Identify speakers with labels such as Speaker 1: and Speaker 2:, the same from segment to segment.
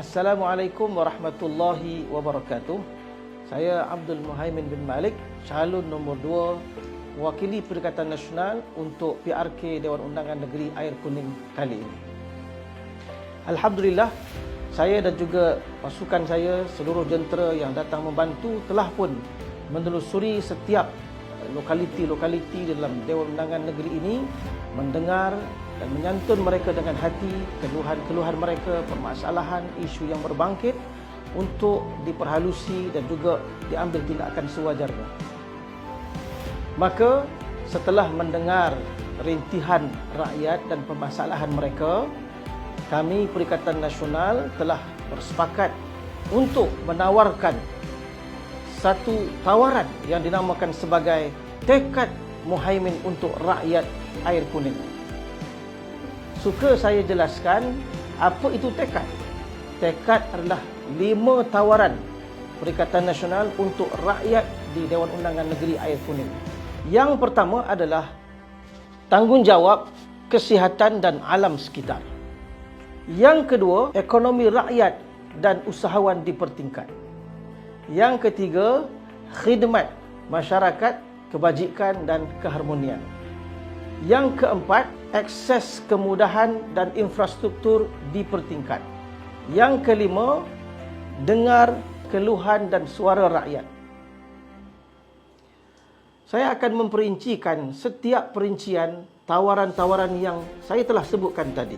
Speaker 1: Assalamualaikum warahmatullahi wabarakatuh. Saya Abdul Muhaimin bin Malik, calon nombor 2 wakili Perikatan Nasional untuk PRK Dewan Undangan Negeri Air Kuning kali ini. Alhamdulillah, saya dan juga pasukan saya, seluruh jentera yang datang membantu telah pun menelusuri setiap lokaliti-lokaliti dalam Dewan Undangan Negeri ini mendengar dan menyantun mereka dengan hati keluhan-keluhan mereka, permasalahan, isu yang berbangkit untuk diperhalusi dan juga diambil tindakan sewajarnya. Maka setelah mendengar rintihan rakyat dan permasalahan mereka, kami Perikatan Nasional telah bersepakat untuk menawarkan satu tawaran yang dinamakan sebagai tekad Muhaimin untuk rakyat air kuning. Suka saya jelaskan apa itu tekad. Tekad adalah lima tawaran Perikatan Nasional untuk rakyat di Dewan Undangan Negeri Air Kuning. Yang pertama adalah tanggungjawab kesihatan dan alam sekitar. Yang kedua, ekonomi rakyat dan usahawan dipertingkat. Yang ketiga, khidmat masyarakat, kebajikan dan keharmonian. Yang keempat, akses kemudahan dan infrastruktur dipertingkat. Yang kelima, dengar keluhan dan suara rakyat. Saya akan memperincikan setiap perincian tawaran-tawaran yang saya telah sebutkan tadi.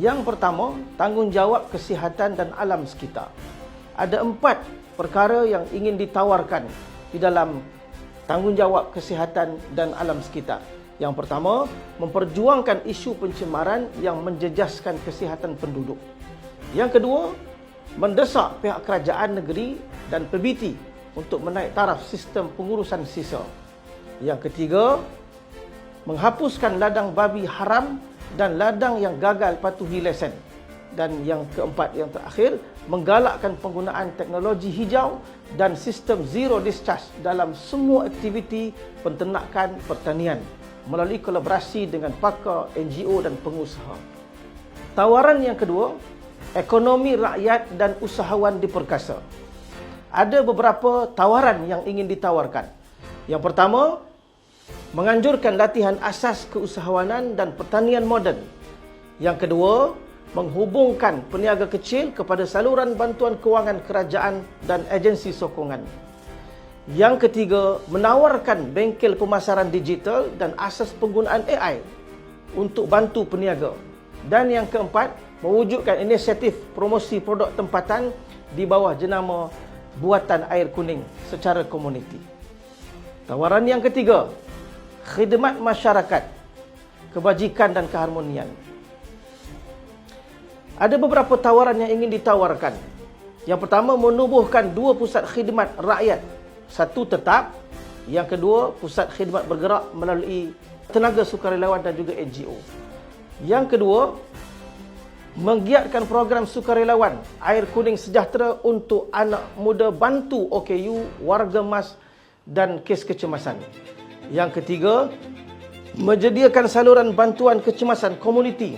Speaker 1: Yang pertama, tanggungjawab kesihatan dan alam sekitar. Ada empat perkara yang ingin ditawarkan di dalam tanggungjawab kesihatan dan alam sekitar. Yang pertama, memperjuangkan isu pencemaran yang menjejaskan kesihatan penduduk. Yang kedua, mendesak pihak kerajaan negeri dan PBT untuk menaik taraf sistem pengurusan sisa. Yang ketiga, menghapuskan ladang babi haram dan ladang yang gagal patuhi lesen. Dan yang keempat yang terakhir, menggalakkan penggunaan teknologi hijau dan sistem zero discharge dalam semua aktiviti penternakan pertanian melalui kolaborasi dengan pakar NGO dan pengusaha. Tawaran yang kedua, ekonomi rakyat dan usahawan diperkasa. Ada beberapa tawaran yang ingin ditawarkan. Yang pertama, menganjurkan latihan asas keusahawanan dan pertanian moden. Yang kedua, menghubungkan peniaga kecil kepada saluran bantuan kewangan kerajaan dan agensi sokongan. Yang ketiga, menawarkan bengkel pemasaran digital dan asas penggunaan AI untuk bantu peniaga. Dan yang keempat, mewujudkan inisiatif promosi produk tempatan di bawah jenama Buatan Air Kuning secara komuniti. Tawaran yang ketiga, khidmat masyarakat, kebajikan dan keharmonian. Ada beberapa tawaran yang ingin ditawarkan. Yang pertama, menubuhkan dua pusat khidmat rakyat satu tetap, yang kedua pusat khidmat bergerak melalui tenaga sukarelawan dan juga NGO. Yang kedua, menggiatkan program sukarelawan Air Kuning Sejahtera untuk anak muda bantu OKU, warga mas dan kes kecemasan. Yang ketiga, menyediakan saluran bantuan kecemasan komuniti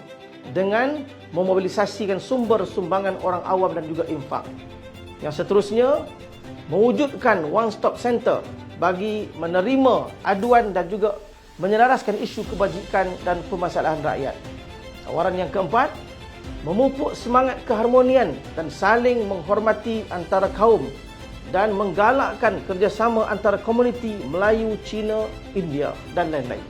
Speaker 1: dengan memobilisasikan sumber sumbangan orang awam dan juga infak. Yang seterusnya, mewujudkan one stop center bagi menerima aduan dan juga menyelaraskan isu kebajikan dan permasalahan rakyat. Tawaran yang keempat, memupuk semangat keharmonian dan saling menghormati antara kaum dan menggalakkan kerjasama antara komuniti Melayu, Cina, India dan lain-lain.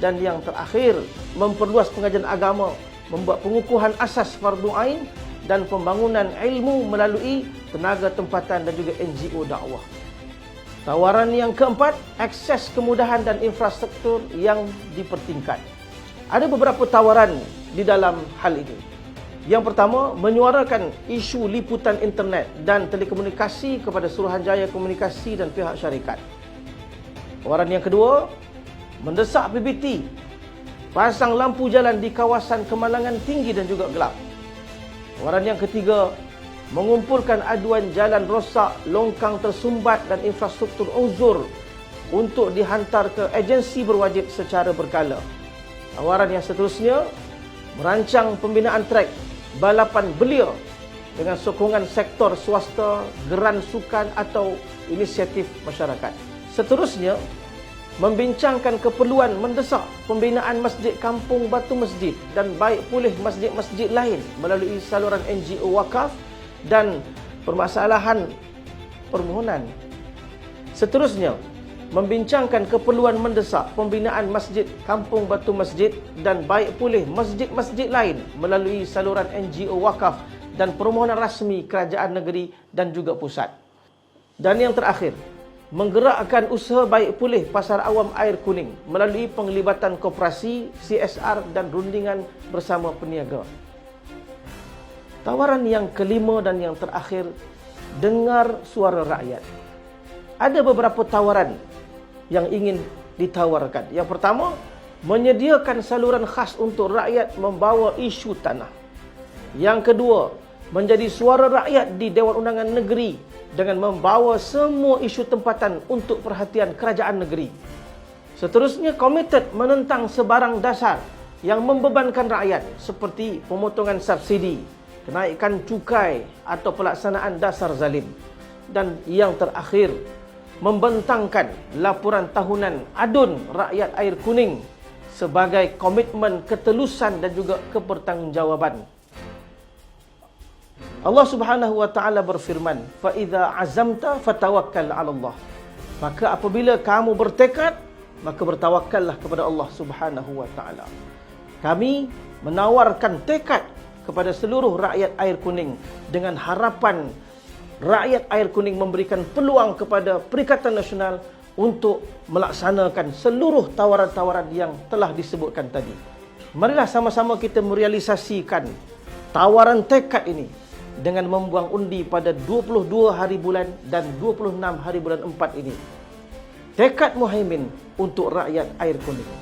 Speaker 1: Dan yang terakhir, memperluas pengajian agama, membuat pengukuhan asas fardu ain dan pembangunan ilmu melalui tenaga tempatan dan juga NGO dakwah. Tawaran yang keempat, akses kemudahan dan infrastruktur yang dipertingkat. Ada beberapa tawaran di dalam hal ini. Yang pertama, menyuarakan isu liputan internet dan telekomunikasi kepada Suruhanjaya Komunikasi dan pihak syarikat. Tawaran yang kedua, mendesak PBT pasang lampu jalan di kawasan kemalangan tinggi dan juga gelap. Tawaran yang ketiga, mengumpulkan aduan jalan rosak, longkang tersumbat dan infrastruktur uzur untuk dihantar ke agensi berwajib secara berkala. Tawaran yang seterusnya, merancang pembinaan trek balapan belia dengan sokongan sektor swasta, geran sukan atau inisiatif masyarakat. Seterusnya, membincangkan keperluan mendesak pembinaan masjid kampung Batu Masjid dan baik pulih masjid-masjid lain melalui saluran NGO wakaf dan permasalahan permohonan. Seterusnya, membincangkan keperluan mendesak pembinaan masjid kampung Batu Masjid dan baik pulih masjid-masjid lain melalui saluran NGO wakaf dan permohonan rasmi kerajaan negeri dan juga pusat. Dan yang terakhir, menggerakkan usaha baik pulih pasar awam air kuning melalui penglibatan koperasi, CSR dan rundingan bersama peniaga. Tawaran yang kelima dan yang terakhir, dengar suara rakyat. Ada beberapa tawaran yang ingin ditawarkan. Yang pertama, menyediakan saluran khas untuk rakyat membawa isu tanah. Yang kedua, menjadi suara rakyat di Dewan Undangan Negeri dengan membawa semua isu tempatan untuk perhatian kerajaan negeri. Seterusnya, komited menentang sebarang dasar yang membebankan rakyat seperti pemotongan subsidi, kenaikan cukai atau pelaksanaan dasar zalim. Dan yang terakhir, membentangkan laporan tahunan adun rakyat air kuning sebagai komitmen ketelusan dan juga kebertanggungjawaban. Allah Subhanahu wa taala berfirman, "Fa idza azamta fatawakkal 'ala Allah." Maka apabila kamu bertekad, maka bertawakkallah kepada Allah Subhanahu wa taala. Kami menawarkan tekad kepada seluruh rakyat air kuning dengan harapan rakyat air kuning memberikan peluang kepada Perikatan Nasional untuk melaksanakan seluruh tawaran-tawaran yang telah disebutkan tadi. Marilah sama-sama kita merealisasikan tawaran tekad ini dengan membuang undi pada 22 hari bulan dan 26 hari bulan 4 ini. Tekad Muhaimin untuk rakyat air kuning.